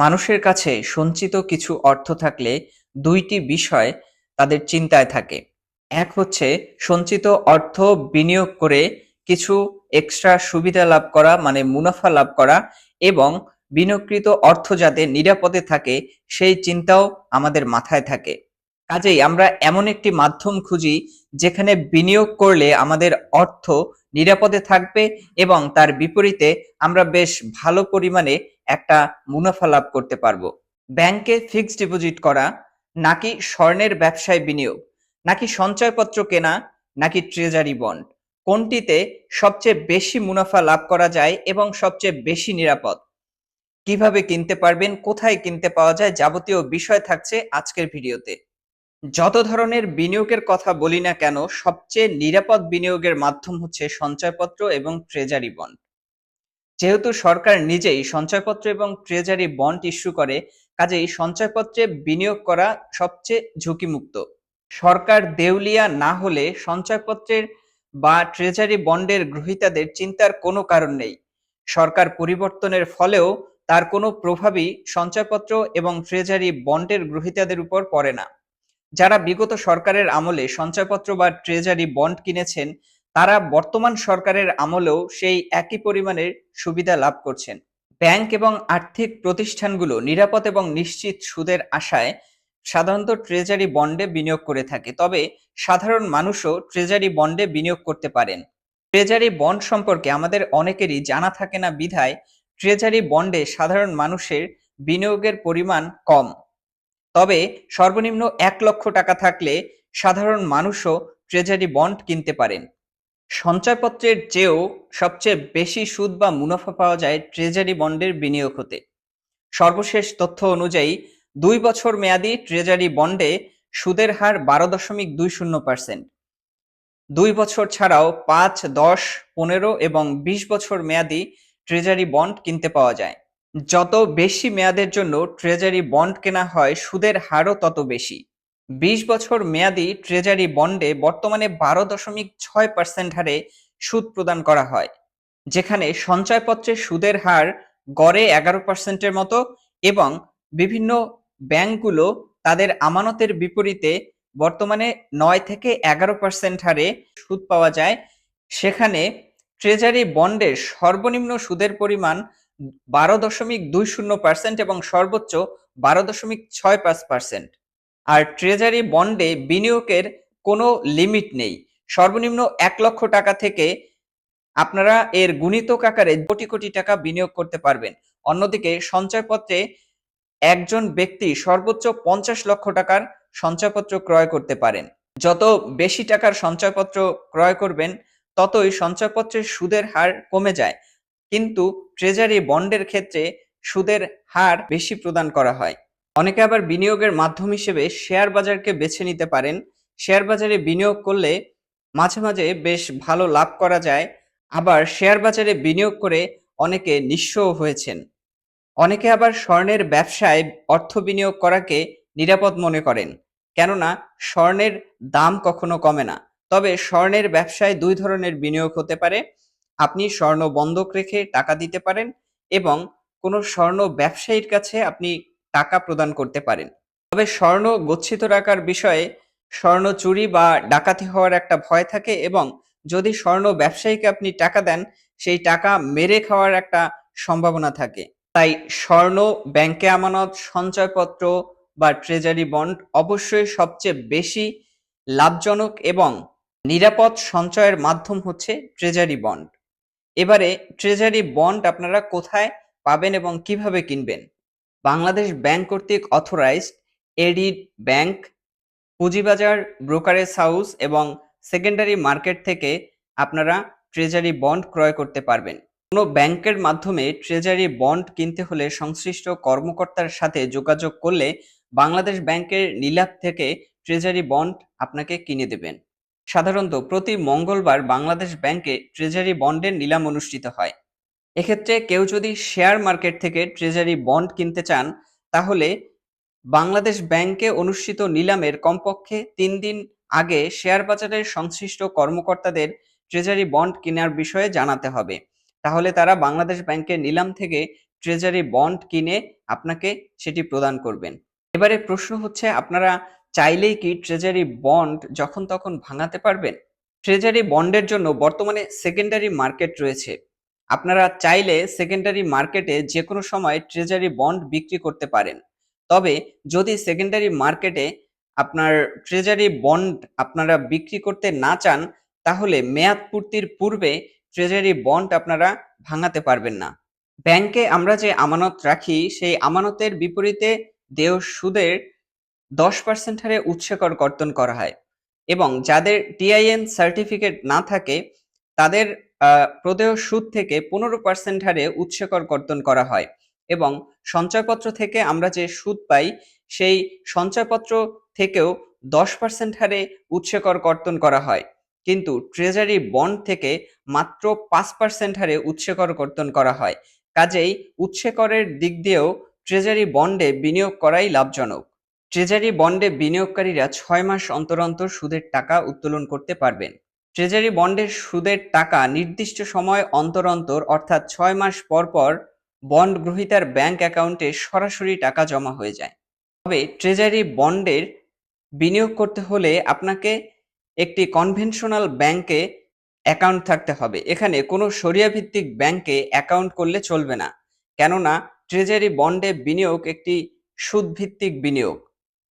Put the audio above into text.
মানুষের কাছে সঞ্চিত কিছু অর্থ থাকলে দুইটি বিষয় তাদের চিন্তায় থাকে। এক হচ্ছে সঞ্চিত অর্থ বিনিয়োগ করে কিছু এক্সট্রা সুবিধা লাভ করা মানে মুনাফা লাভ করা এবং বিনিয়োগকৃত অর্থ যাতে নিরাপদে থাকে, সেই চিন্তাও আমাদের মাথায় থাকে। কাজেই আমরা এমন একটি মাধ্যম খুঁজি যেখানে বিনিয়োগ করলে আমাদের অর্থ নিরাপদে থাকবে এবং তার বিপরীতে আমরা বেশ ভালো পরিমাণে একটা মুনাফা লাভ করতে পারব। ব্যাংকে ফিক্সড ডিপোজিট করা, নাকি স্বর্ণের ব্যবসায় বিনিয়োগ, নাকি সঞ্চয়পত্র কেনা, নাকি ট্রেজারি বন্ড, কোনটিতে সবচেয়ে বেশি মুনাফা লাভ করা যায় এবং সবচেয়ে বেশি নিরাপদ? কীভাবে কিনতে পারবেন, কোথায় কিনতে পাওয়া যায় যাবতীয় বিষয় থাকছে আজকের ভিডিওতে। যত ধরনের বিনিয়োগের কথা বলি না কেন, সবচেয়ে নিরাপদ বিনিয়োগের মাধ্যম হচ্ছে সঞ্চয়পত্র এবং ট্রেজারি বন্ড। যেহেতু সরকার নিজেই সঞ্চয়পত্র এবং ট্রেজারি বন্ড ইস্যু করে, কাজেই সঞ্চয়পত্রে বিনিয়োগ করা সবচেয়ে ঝুঁকিমুক্ত। সরকার দেউলিয়া না হলে সঞ্চয়পত্রের বা ট্রেজারি বন্ডের গ্রহীতাদের চিন্তার কোনো কারণ নেই। সরকার পরিবর্তনের ফলেও তার কোনো প্রভাবই সঞ্চয়পত্র এবং ট্রেজারি বন্ডের গ্রহীতাদের উপর পড়ে না। যারা বিগত সরকারের আমলে সঞ্চয়পত্র বা ট্রেজারি বন্ড কিনেছেন, তারা বর্তমান সরকারের আমলেও সেই একই পরিমাণের সুবিধা লাভ করছেন। ব্যাংক এবং আর্থিক প্রতিষ্ঠানগুলো নিরাপদ এবং নিশ্চিত সুদের আশায় সাধারণত ট্রেজারি বন্ডে বিনিয়োগ করে থাকে, তবে সাধারণ মানুষও ট্রেজারি বন্ডে বিনিয়োগ করতে পারেন। ট্রেজারি বন্ড সম্পর্কে আমাদের অনেকেরই জানা থাকে না বিধায় ট্রেজারি বন্ডে সাধারণ মানুষের বিনিয়োগের পরিমাণ কম। তবে সর্বনিম্ন এক লক্ষ টাকা থাকলে সাধারণ মানুষও ট্রেজারি বন্ড কিনতে পারেন। সঞ্চয়পত্রের চেয়েও সবচেয়ে বেশি সুদ বা মুনাফা পাওয়া যায় ট্রেজারি বন্ডের বিনিয়োগ হতে। সর্বশেষ তথ্য অনুযায়ী, দুই বছর মেয়াদি ট্রেজারি বন্ডে সুদের হার বারো দশমিক দুই শূন্য পার্সেন্ট। দুই বছর ছাড়াও পাঁচ, দশ, পনেরো এবং বিশ বছর মেয়াদি ট্রেজারি বন্ড কিনতে পাওয়া যায়। যত বেশি মেয়াদের জন্য ট্রেজারি বন্ড কেনা হয়, সুদের হারও তত বেশি। বিশ বছর মেয়াদি ট্রেজারি বন্ডে বর্তমানে বারো দশমিক ছয় পার্সেন্ট হারে সুদ প্রদান করা হয়, যেখানে সঞ্চয়পত্রের সুদের হার গড়ে এগারো পার্সেন্টের মতো এবং বিভিন্ন ব্যাংকগুলো তাদের আমানতের বিপরীতে বর্তমানে নয় থেকে এগারো পার্সেন্ট হারে সুদ পাওয়া যায়। সেখানে ট্রেজারি বন্ডের সর্বনিম্ন সুদের পরিমাণ বারো দশমিক দুই শূন্য পার্সেন্ট এবং সর্বোচ্চ বারো দশমিক ছয় পাঁচ পার্সেন্ট আর ট্রেজারি বন্ডে বিনিয়োগের কোনো লিমিট নেই। সর্বনিম্ন এক লক্ষ টাকা থেকে আপনারা এর গুণিতক আকারে কোটি কোটি টাকা বিনিয়োগ করতে পারবেন। অন্যদিকে সঞ্চয়পত্রে একজন ব্যক্তি সর্বোচ্চ পঞ্চাশ লক্ষ টাকার সঞ্চয়পত্র ক্রয় করতে পারেন। যত বেশি টাকার সঞ্চয়পত্র ক্রয় করবেন, ততই সঞ্চয়পত্রের সুদের হার কমে যায়। কিন্তু ট্রেজারি বন্ডের ক্ষেত্রে সুদের হার বেশি প্রদান করা হয়। অনেকে আবার বিনিয়োগের মাধ্যম হিসেবে শেয়ার বাজারকে বেছে নিতে পারেন। শেয়ার বাজারে বিনিয়োগ করলে মাঝে মাঝে বেশ ভালো লাভ করা যায়। আবার শেয়ার বাজারে বিনিয়োগ করে অনেকে নিঃস্বও হয়েছেন। অনেকে আবার স্বর্ণের ব্যবসায় অর্থ বিনিয়োগ করাকে নিরাপদ মনে করেন। কেননা, স্বর্ণের দাম কখনো কমে না। তবে স্বর্ণের ব্যবসায় দুই ধরনের বিনিয়োগ হতে পারে। আপনি স্বর্ণ বন্ধক রেখে টাকা দিতে পারেন এবং কোনো স্বর্ণ ব্যবসায়ীর কাছে আপনি টাকা প্রদান করতে পারেন। তবে স্বর্ণ গচ্ছিত রাখার বিষয়ে স্বর্ণ চুরি বা ডাকাতি হওয়ার একটা ভয় থাকে এবং যদি স্বর্ণ ব্যবসায়ীকে আপনি টাকা দেন, সেই টাকা মেরে খাওয়ার একটা সম্ভাবনা থাকে। তাই স্বর্ণ, ব্যাংকে আমানত, সঞ্চয়পত্র বা ট্রেজারি বন্ড অবশ্যই সবচেয়ে বেশি লাভজনক এবং নিরাপদ সঞ্চয়ের মাধ্যম হচ্ছে ট্রেজারি বন্ড। এবারে ট্রেজারি বন্ড আপনারা কোথায় পাবেন এবং কীভাবে কিনবেন? বাংলাদেশ ব্যাংক কর্তৃক অথরাইজড এডি ব্যাংক পুঁজিবাজার ব্রোকারেজ হাউস এবং সেকেন্ডারি মার্কেট থেকে আপনারা ট্রেজারি বন্ড ক্রয় করতে পারবেন। কোনো ব্যাংকের মাধ্যমে ট্রেজারি বন্ড কিনতে হলে সংশ্লিষ্ট কর্মকর্তার সাথে যোগাযোগ করলে বাংলাদেশ ব্যাংকের নিলাম থেকে ট্রেজারি বন্ড আপনাকে কিনে দেবেন। সাধারণত প্রতি মঙ্গলবার বাংলাদেশ ব্যাংকে ট্রেজারি বন্ডের নিলাম অনুষ্ঠিত হয়। এক্ষেত্রে কেউ যদি শেয়ার মার্কেট থেকে ট্রেজারি বন্ড কিনতে চান, তাহলে বাংলাদেশ ব্যাংকে অনুষ্ঠিত নিলামের কমপক্ষে তিন দিন আগে শেয়ার বাজারের সংশ্লিষ্ট কর্মকর্তাদের ট্রেজারি বন্ড কেনার বিষয়ে জানাতে হবে। তাহলে তারা বাংলাদেশ ব্যাংকের নিলাম থেকে ট্রেজারি বন্ড কিনে আপনাকে সেটি প্রদান করবেন। এবারে প্রশ্ন হচ্ছে, আপনারা চাইলেই কি ট্রেজারি বন্ড যখন তখন ভাঙাতে পারবেন? ট্রেজারি বন্ডের জন্য বর্তমানে সেকেন্ডারি মার্কেট রয়েছে। আপনারা চাইলে সেকেন্ডারি মার্কেটে যে কোনো সময় ট্রেজারি বন্ড বিক্রি করতে পারেন। তবে যদি সেকেন্ডারি মার্কেটে আপনার ট্রেজারি বন্ড আপনারা বিক্রি করতে না চান, তাহলে মেয়াদ পূর্তির পূর্বে ট্রেজারি বন্ড আপনারা ভাঙাতে পারবেন না। ব্যাংকে আমরা যে আমানত রাখি, সেই আমানতের বিপরীতে দেয় সুদের দশ পার্সেন্ট হারে উৎসকর কর্তন করা হয় এবং যাদের টিআইএন সার্টিফিকেট না থাকে, তাদের প্রদেয় সুদ থেকে পনেরো পার্সেন্ট হারে উৎসকর কর্তন করা হয় এবং সঞ্চয়পত্র থেকে আমরা যে সুদ পাই, সেই সঞ্চয়পত্র থেকেও দশ পার্সেন্ট হারে উৎসকর কর্তন করা হয়। কিন্তু ট্রেজারি বন্ড থেকে মাত্র পাঁচ পার্সেন্ট হারে উৎসকর কর্তন করা হয়। কাজেই উৎসকরের দিক দিয়েও ট্রেজারি বন্ডে বিনিয়োগ করাই লাভজনক। ট্রেজারি বন্ডে বিনিয়োগকারীরা ছয় মাস অন্তর অন্তর সুদের টাকা উত্তোলন করতে পারবেন। ট্রেজারি বন্ডের সুদের টাকা নির্দিষ্ট সময় অন্তর অন্তর, অর্থাৎ ছয় মাস পর পর, বন্ড গ্রহীতার ব্যাংক অ্যাকাউন্টে সরাসরি টাকা জমা হয়ে যায়। তবে ট্রেজারি বন্ডের বিনিয়োগ করতে হলে আপনাকে একটি কনভেনশনাল ব্যাংকে অ্যাকাউন্ট থাকতে হবে। এখানে কোনো সরিয়া ভিত্তিক ব্যাংকে অ্যাকাউন্ট করলে চলবে না। কেননা, ট্রেজারি বন্ডে বিনিয়োগ একটি সুদভিত্তিক বিনিয়োগ।